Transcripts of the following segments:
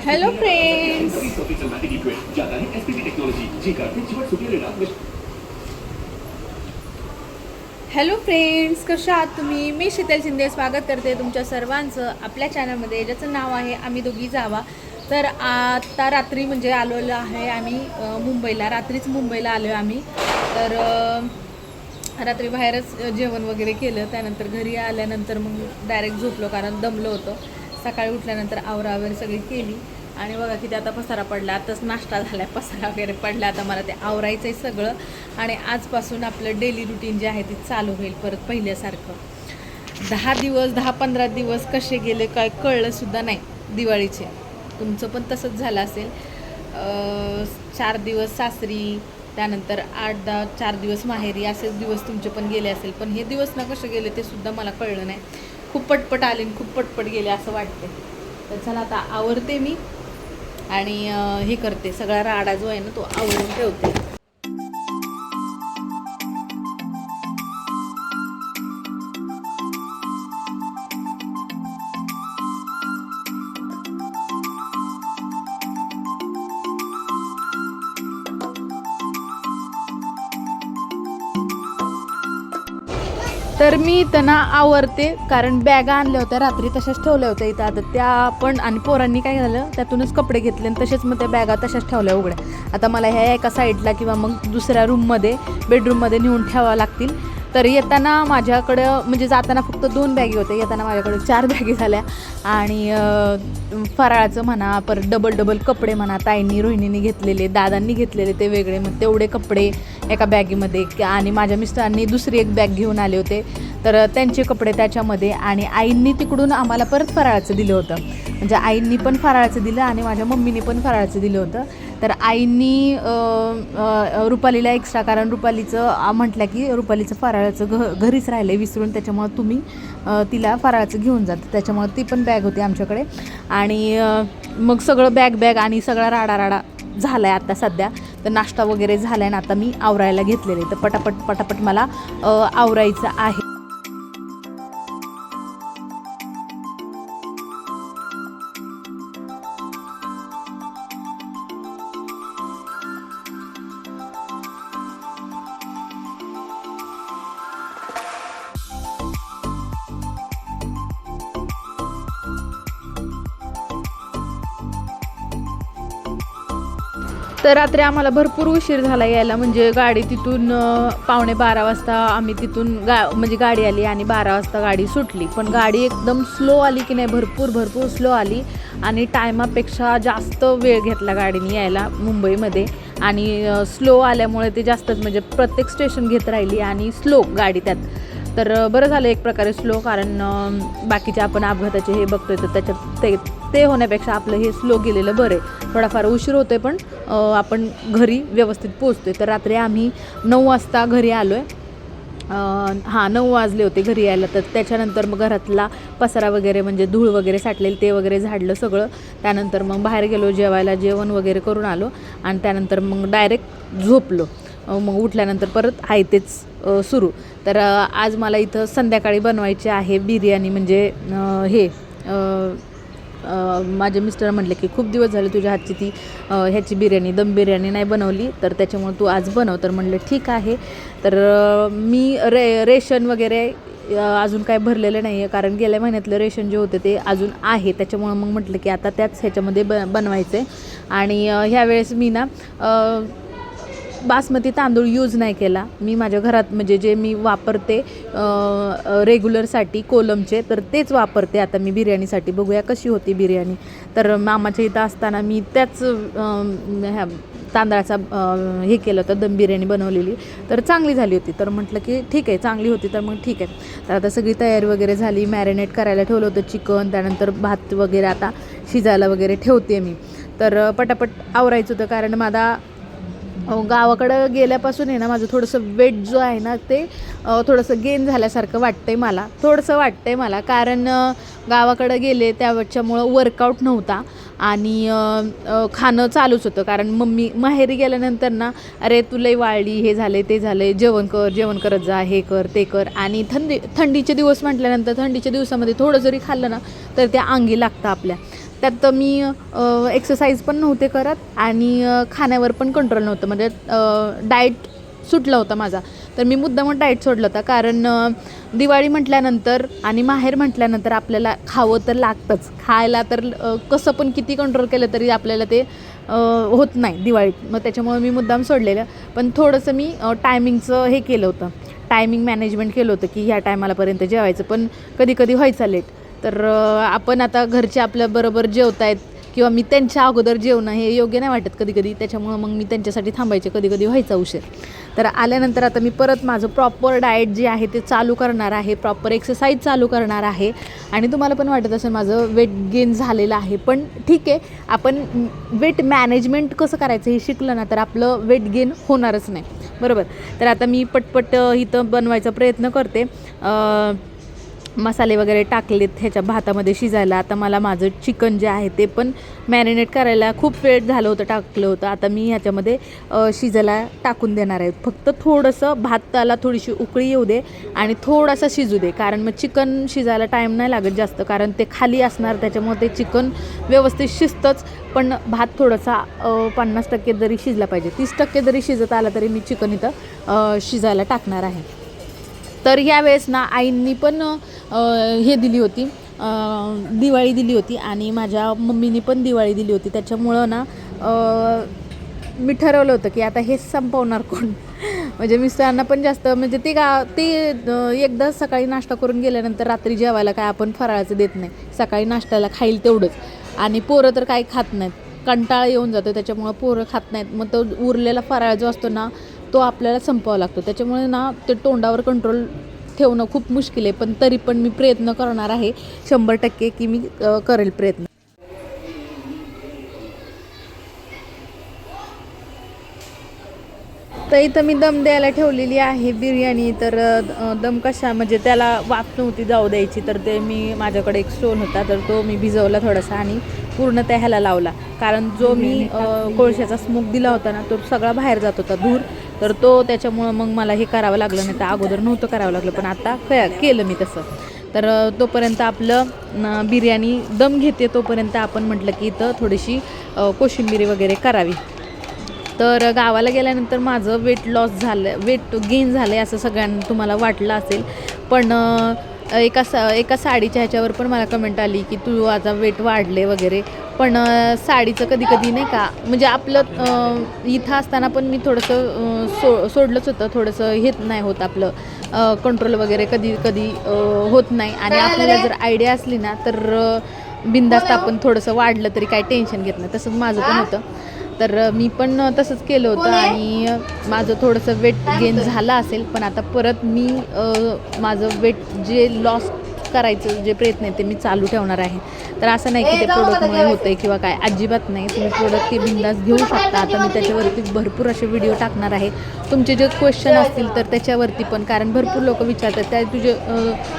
Hello friends hello friends कशा आहात तुम्ही? मी शीतल शिंदे. स्वागत करते तुमच्या सर्वांचं. आपल्या चॅनलमध्ये ज्याचं नाव आहे आम्ही दोघी जावा. तर आता रात्री म्हणजे आलेलो आहे आम्ही मुंबईला. रात्रीच मुंबईला आलो आहे आम्ही. तर रात्री बाहेरच जेवण वगैरे केलं. त्यानंतर घरी आल्यानंतर मग डायरेक्ट झोपलो कारण दमलो होतो. सकाळी उठल्यानंतर आवरा वगैरे सगळी केली. आणि बघा किती आता पसारा पडला. आताच नाश्ता झाला पसारा वगैरे पडला. आता मला ते आवरायचं आहे सगळं. आणि आजपासून आपलं डेली रुटीन जे आहे ते चालू होईल परत पहिल्यासारखं. दहा दिवस दहा पंधरा दिवस कसे गेले काय कळलंसुद्धा नाही दिवाळीचे. तुमचं पण तसंच झालं असेल. चार दिवस सासरी त्यानंतर आठ दहा चार दिवस माहेरी असेच दिवस तुमचे पण गेले असेल. पण हे दिवस ना कसे गेले ते सुद्धा मला कळलं नाही. खूप पटपट आले आणि खूप पटपट गेले असं वाटते तर चला आता आवरते मी आणि हे करते. सगळा राडा जो आहे ना तो आवरून ठेवते. तर मी इथं ना आवरते कारण बॅगा आणल्या होत्या रात्री तशाच ठेवल्या होत्या इथं. आता त्या पण आणि पोरांनी काय झालं त्यातूनच कपडे घेतले आणि तसेच मग त्या बॅगा तशाच ठेवल्या उघड्या. आता मला ह्या एका साईडला किंवा मग दुसऱ्या रूममध्ये बेडरूममध्ये नेऊन ठेवावं लागतील. तर येताना माझ्याकडं म्हणजे जाताना फक्त दोन बॅगी होत्या. येताना माझ्याकडे चार बॅगी झाल्या. आणि फराळाचं म्हणा परत डबल डबल कपडे म्हणा ताईंनी रोहिणीने घेतलेले दादांनी घेतलेले ते वेगळे मग तेवढे कपडे एका बॅगीमध्ये. आणि माझ्या मिस्टरांनी दुसरी एक बॅग घेऊन आले होते. तर त्यांचे कपडे त्याच्यामध्ये आणि आईंनी तिकडून आम्हाला परत फराळाचं दिलं होतं. म्हणजे आईंनी पण फराळाचं दिलं आणि माझ्या मम्मीने पण फराळाचं दिलं होतं. तर आईनी रुपालीला एक्स्ट्रा कारण रुपालीचं म्हटलं की रुपालीचं फराळाचं घ घरीच राहिलं विसरून त्याच्यामुळं तुम्ही तिला फराळाचं घेऊन जात त्याच्यामुळं ती पण बॅग होती आमच्याकडे. आणि मग सगळं बॅग बॅग आणि सगळा राडा राडा झाला आहे आता सध्या. तर नाश्ता वगैरे झाला आहे ना आता मी आवरायला घेतलेले तर पटापट पटापट मला आवरायचं आहे. तर रात्री आम्हाला भरपूर उशीर झाला यायला. म्हणजे गाडी तिथून पावणे बारा वाजता आम्ही तिथून गा म्हणजे गाडी आली आणि बारा वाजता गाडी सुटली. पण गाडी एकदम स्लो आली की नाही भरपूर भरपूर स्लो आली. आणि टायमापेक्षा जास्त वेळ घेतला गाडीने यायला मुंबईमध्ये. आणि स्लो आल्यामुळे ते जास्तच म्हणजे प्रत्येक स्टेशन घेत राहिली आणि स्लो गाडी त्यात. तर बरं झालं एक प्रकारे स्लो कारण बाकीचे आपण अपघाताचे हे बघतोय तर त्याच्यात ते ते होण्यापेक्षा आपलं हे स्लो गेलेलं बरं आहे. थोडाफार उशीर होतोय पण आपण घरी व्यवस्थित पोचतोय तर रात्री आम्ही नऊ वाजता घरी आलो आहे हां नऊ वाजले होते घरी यायला. तर त्याच्यानंतर मग घरातला पसारा वगैरे म्हणजे धूळ वगैरे साठलेलं ते वगैरे झाडलं सगळं. त्यानंतर मग बाहेर गेलो जेवायला जेवण वगैरे करून आलो. आणि त्यानंतर मग डायरेक्ट झोपलो. मग उठल्यानंतर परत आहे तेच सुरू. तर आज मला इथं संध्याकाळी बनवायची आहे बिर्याणी म्हणजे हे माझे मिस्टर म्हटले की खूप दिवस झाले तुझ्या हातची ती ह्याची बिर्याणी दम बिर्याणी नाही बनवली तर त्याच्यामुळे तू आज बनव. तर म्हणलं ठीक आहे. तर मी रे रेशन वगैरे अजून काय भरलेलं नाही आहे कारण गेल्या महिन्यातलं रेशन जे होते ते अजून आहे. त्याच्यामुळं मग म्हटलं की आता त्याच ह्याच्यामध्ये ब बनवायचं आहे आणि ह्यावेळेस मी ना बासमती तांदूळ यूज नाही केला. मी माझ्या घरात म्हणजे जे मी वापरते रेग्युलरसाठी कोलमचे तर तेच वापरते. आता मी बिर्याणीसाठी बघूया कशी होती बिर्याणी. तर मामाच्या इथं असताना मी त्याच ह्या तांदळाचा हे केलं होतं दम बिर्याणी बनवलेली. तर चांगली झाली होती. तर म्हटलं की ठीक आहे चांगली होती तर मग ठीक आहे. तर आता सगळी तयारी वगैरे झाली. मॅरिनेट करायला ठेवलं होतं चिकन त्यानंतर भात वगैरे आता शिजायला वगैरे ठेवते मी. तर पटापट आवरायचं होतं कारण माझा गावाकडं गेल्यापासून आहे ना माझं थोडंसं वेट जो आहे ना ते थोडंसं गेन झाल्यासारखं वाटतंय मला. थोडंसं वाटतंय मला कारण गावाकडं गेले त्याच्यामुळं वर्कआउट नव्हता. आणि खाणं चालूच होतं कारण मम्मी माहेरी गेल्यानंतर ना अरे तुलाही लई वाळली हे झाले ते झाले जेवण कर जेवण करत जा हे कर ते कर. आणि थंडी थंडीचे दिवस म्हटल्यानंतर थंडीच्या दिवसामध्ये थोडं जरी खाल्लं ना तर त्या अंगी लागतं आपल्या. त्यात मी एक्सरसाइज पण नव्हते करत आणि खाण्यावर पण कंट्रोल नव्हतं. म्हणजे डाएट सुटला होता माझा. तर मी मुद्दामच डाएट सोडलं होता. कारण दिवाळी म्हटल्यानंतर आणि माहेर म्हटल्यानंतर आपल्याला खावं तर लागतंच. खायला तर कसं पण किती कंट्रोल केलं तरी आपल्याला ते होत नाही दिवाळीत. मग त्याच्यामुळे मी मुद्दाम सोडलेलं. पण थोडंसं मी टायमिंगचं हे केलं होतं. टायमिंग मॅनेजमेंट केलं होतं की ह्या टायमालापर्यंत जेवायचं. पण कधी कधी व्हायचा लेट तर आपण आता घरचे आपल्याबरोबर जेवतायत किंवा मी त्यांच्या अगोदर जेवणं हे योग्य नाही वाटत कधी कधी त्याच्यामुळं मग मी त्यांच्यासाठी थांबायचे. कधी कधी व्हायचा उशीर. तर आल्यानंतर आता मी परत माझं प्रॉपर डाएट जे आहे ते चालू करणार आहे. प्रॉपर एक्सरसाइज चालू करणार आहे. आणि तुम्हाला पण वाटत असेल माझं वेट गेन झालेलं आहे. पण ठीक आहे. आपण वेट मॅनेजमेंट कसं करायचं हे शिकलं ना तर आपलं वेट गेन होणारच नाही. बरोबर? तर आता मी पटपट इथं बनवायचा प्रयत्न करते. मसाले वगैरे टाकलेत ह्याच्या भातामध्ये शिजायला. आता मला माझं चिकन जे आहे ते पण मॅरिनेट करायला खूप वेळ झालं होतं टाकलं होतं. आता मी ह्याच्यामध्ये शिजायला टाकून देणार आहे. फक्त थोडंसं भाताला थोडीशी उकळी येऊ दे आणि थोडासा शिजू दे. कारण मग चिकन शिजायला टाईम नाही लागत जास्त. कारण ते खाली असणार त्याच्यामुळे ते चिकन व्यवस्थित शिजतंच. पण भात थोडासा पन्नास टक्के जरी शिजला पाहिजे तीस टक्के जरी शिजत आला तरी मी चिकन इथं शिजायला टाकणार आहे. तर यावेळेस ना आईंनी पण हे दिली होती. दिवाळी दिली होती आणि माझ्या मम्मीनी पण दिवाळी दिली होती. त्याच्यामुळं ना मी ठरवलं होतं की आता हे संपवणार कोण. म्हणजे मिस्टरांना पण जास्त म्हणजे ते गा ते एकदा सकाळी नाश्ता करून गेल्यानंतर रात्री जेवायला काय आपण फराळाचं देत नाही. सकाळी नाश्त्याला खाईल तेवढंच. आणि पोरं तर काही खात नाहीत. कंटाळा येऊन जातो त्याच्यामुळं पोरं खात नाहीत. मग तो उरलेला फराळ जो असतो ना तो आपल्याला संपवावा लागतो. त्याच्यामुळे ना ते तोंडावर कंट्रोल ठेवणं खूप मुश्किल आहे. पण तरी पण मी प्रयत्न करणार आहे शंभर टक्के की मी करेल प्रयत्न. तर इथं मी दम द्यायला ठेवलेली आहे बिर्याणी. तर दम कशा म्हणजे त्याला वाफ नव्हती जाऊ द्यायची. तर ते मी माझ्याकडे एक स्टोन होता तर तो मी भिजवला थोडासा आणि पूर्ण त्या ह्याला लावला. कारण जो मी कोळशाचा स्मोक दिला होता ना तो सगळा बाहेर जात होता धूर. तर तो त्याच्यामुळं मग मला हे करावं लागलं नाही तर अगोदर नव्हतं करावं लागलं पण आता क केलं मी तसं. तर तोपर्यंत आपलं बिर्याणी दम घेते तोपर्यंत आपण म्हटलं की इथं थोडीशी कोशिंबिरी वगैरे करावी. तर गावाला गेल्यानंतर माझं वेट लॉस झालं वेट गेन झालं आहे असं सगळ्यांना तुम्हाला वाटलं असेल. पण एका सा एका साडीच्या ह्याच्यावर पण मला कमेंट आली की तू आता वेट वाढले वगैरे. पण साडीचं कधी कधी नाही का म्हणजे आपलं इथं असताना पण मी थोडंसं सो सोडलंच होतं थोडंसं हेच नाही होत आपलं कंट्रोल वगैरे कधी कधी होत नाही. आणि आपल्याला जर आयडिया असली ना तर अ, बिनधास्त आपण थोडंसं वाढलं तरी काही टेन्शन घेत नाही. तसंच माझं पण होतं. तर मी पण तसंच केलं होतं आणि माझं थोडंसं वेट गेन झालं असेल पण आता परत मी माझं वेट जे लॉस करायचं जे प्रयत्न आहे ते मी चालू ठेवणार आहे. तर असं नाही की ते प्रोडक्टमुळे होतं आहे किंवा काय अजिबात नाही. तुम्ही प्रोडक्ट ते बिंदास घेऊ शकता. आता मी त्याच्यावरती भरपूर असे व्हिडिओ टाकणार आहे. तुमचे जे क्वेश्चन असतील तर त्याच्यावरती पण कारण भरपूर लोक विचारतात. त्या तुझे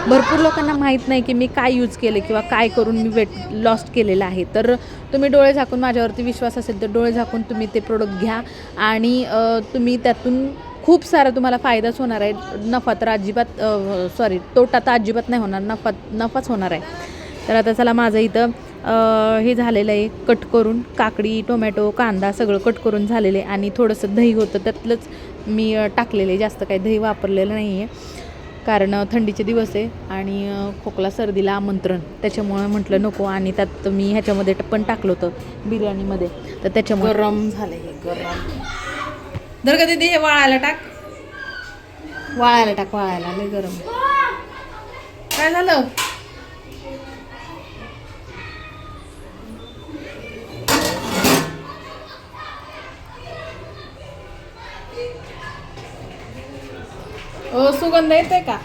भरपूर लोकांना माहीत नाही की मी काय यूज केले किंवा काय करून मी वेट लॉस केलेलं आहे. तर तुम्ही डोळे झाकून माझ्यावरती विश्वास असेल तर डोळे झाकून तुम्ही ते प्रोडक्ट घ्या. आणि तुम्ही त्यातून खूप सारा तुम्हाला फायदाच होणार आहे. नफा तर अजिबात सॉरी तोटा तर अजिबात नाही होणार. नफा नफाच होणार आहे. तर आता चला माझं इथं हे झालेलं आहे. कट करून काकडी टोमॅटो कांदा सगळं कट करून झालेलं आहे. आणि थोडंसं दही होतं त्यातलंच मी टाकलेलं आहे. जास्त काही दही वापरलेलं नाही आहे. कारण थंडीचे दिवस आहे. आणि खोकला सर्दीला आमंत्रण. त्याच्यामुळे म्हटलं नको. आणि त्यात मी ह्याच्यामध्ये पण टाकलं होतं बिर्याणीमध्ये. तर त्याच्यामुळे गरम झालं हे गरम. जर का दीदी हे वाळायला टाक. वाळायला टाक वाळायला लय गरम. काय झालं? ओ सुगंध येते का?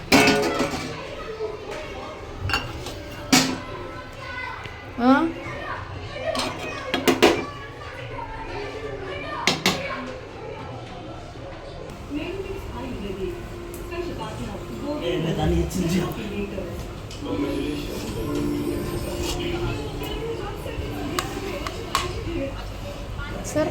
सर.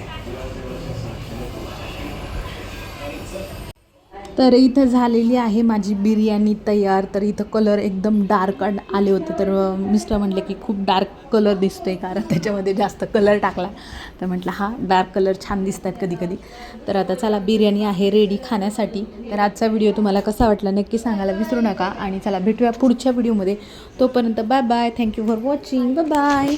तर इथं झालेली आहे माझी बिर्याणी तयार. तर इथं कलर एकदम डार्क आले होते. तर मिस्टर म्हटले की खूप डार्क कलर दिसतो आहे कारण त्याच्यामध्ये जास्त कलर टाकला. तर म्हटलं हा डार्क कलर छान दिसतात कधी कधी तर आता चला बिर्याणी आहे रेडी खाण्यासाठी. तर आजचा व्हिडिओ तुम्हाला कसा वाटला नक्की सांगायला विसरू नका. आणि चला भेटूया पुढच्या व्हिडिओमध्ये तोपर्यंत bye bye thank you for watching bye bye